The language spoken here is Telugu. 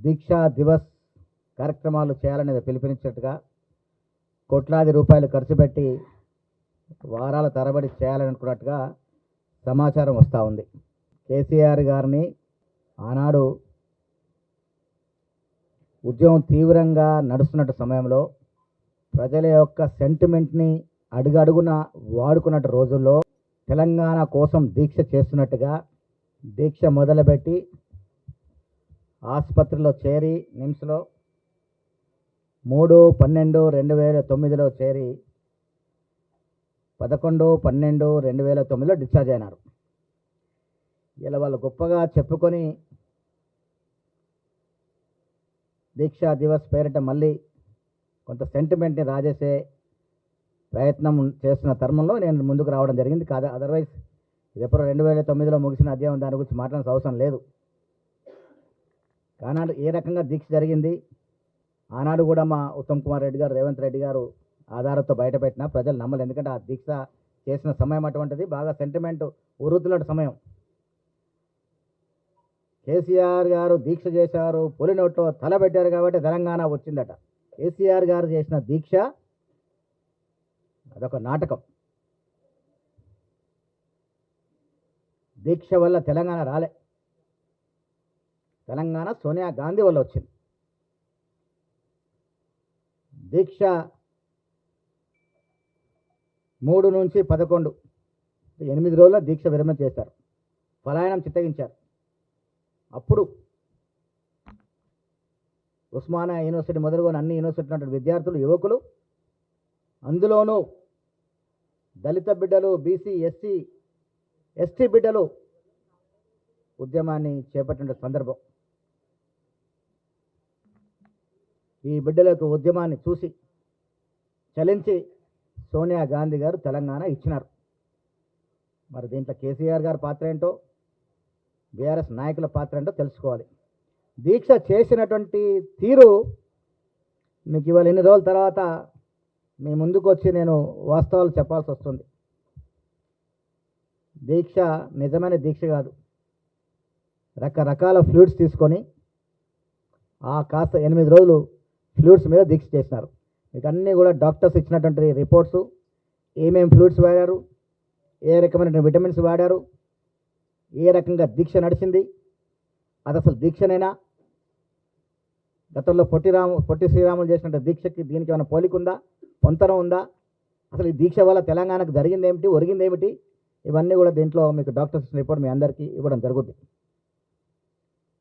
దీక్షా దివస్ కార్యక్రమాలు చేయాలనేది పిలుపునిచ్చినట్టుగా కోట్లాది రూపాయలు ఖర్చు పెట్టి వారాల తరబడి చేయాలనుకున్నట్టుగా సమాచారం వస్తూ ఉంది. కేసీఆర్ గారిని ఆనాడు ఉద్యమం తీవ్రంగా నడుస్తున్నట్టు సమయంలో ప్రజల యొక్క సెంటిమెంట్ని అడుగడుగున వాడుకున్నట్టు రోజుల్లో తెలంగాణ కోసం దీక్ష చేస్తున్నట్టుగా దీక్ష మొదలుపెట్టి ఆసుపత్రిలో చేరి నిమ్స్లో మూడు పన్నెండు రెండు వేల తొమ్మిదిలో చేరి పదకొండు పన్నెండు రెండు వేల తొమ్మిదిలో డిశ్చార్జ్ అయినారు. ఇలా వాళ్ళు గొప్పగా చెప్పుకొని దీక్షా దివస్ పేరిట మళ్ళీ కొంత సెంటిమెంట్ని రాజేసే ప్రయత్నం చేస్తున్న తరుణంలో నేను ముందుకు రావడం జరిగింది. కాదు అదర్వైజ్ ఇది ఎప్పుడో రెండు వేల తొమ్మిదిలో ముగిసిన అధ్యాయం దాని గురించి మాట్లాడాల్సిన అవసరం లేదు. కానాడు ఏ రకంగా దీక్ష జరిగింది? ఆనాడు కూడా మా ఉత్తమ్ కుమార్ రెడ్డి గారు రేవంత్ రెడ్డి గారు ఆధారంతో బయటపెట్టిన ప్రజలు నమ్మలు ఎందుకంటే ఆ దీక్ష చేసిన సమయం అటువంటిది. బాగా సెంటిమెంట్ ఉరుతులాంటి సమయం. కేసీఆర్ గారు దీక్ష చేశారు. పులి నోట్లో కాబట్టి తెలంగాణ వచ్చిందట. కేసీఆర్ గారు చేసిన దీక్ష అదొక నాటకం. దీక్ష వల్ల తెలంగాణ రాలే. తెలంగాణ సోనియా గాంధీ వల్ల వచ్చింది. దీక్ష మూడు నుంచి పదకొండు ఎనిమిది రోజుల దీక్ష విరమణ చేశారు. పలాయనం చిత్తగించారు. అప్పుడు ఉస్మానియా యూనివర్సిటీ మొదలుకొని అన్ని యూనివర్సిటీ విద్యార్థులు యువకులు అందులోనూ దళిత బిడ్డలు బీసీ ఎస్సీ ఎస్టీ బిడ్డలు ఉద్యమాన్ని చేపట్టిన సందర్భం. ఈ బిడ్డల యొక్క ఉద్యమాన్ని చూసి చలించి సోనియా గాంధీ గారు తెలంగాణ ఇచ్చినారు. మరి దీంట్లో కేసీఆర్ గారి పాత్ర ఏంటో బీఆర్ఎస్ నాయకుల పాత్ర ఏంటో తెలుసుకోవాలి. దీక్ష చేసినటువంటి తీరు మీకు ఇవాళ ఎన్ని రోజుల తర్వాత మీ ముందుకు వచ్చి నేను వాస్తవాలు చెప్పాల్సి వస్తుంది. దీక్ష నిజమైన దీక్ష కాదు. రకరకాల ఫ్లూయిడ్స్ తీసుకొని ఆ కాస్త ఎనిమిది రోజులు ఫ్లూయిడ్స్ మీద దీక్ష చేసినారు. మీకు అన్నీ కూడా డాక్టర్స్ ఇచ్చినటువంటి రిపోర్ట్స్ ఏమేమి ఫ్లూయిడ్స్ వాడారు ఏ రకమైన విటమిన్స్ వాడారు ఏ రకంగా దీక్ష నడిచింది అది అసలు దీక్షనేనా? గతంలో పొట్టి రాము పొట్టి శ్రీరాములు చేసినటువంటి దీక్షకి దీనికి ఏమైనా పోలిక ఉందా? పొంతనం ఉందా? అసలు ఈ దీక్ష వల్ల తెలంగాణకు జరిగింది ఏమిటి ఒరిగింది ఏమిటి ఇవన్నీ కూడా దీంట్లో మీకు డాక్టర్స్ రిపోర్ట్ మీ అందరికీ ఇవ్వడం జరుగుతుంది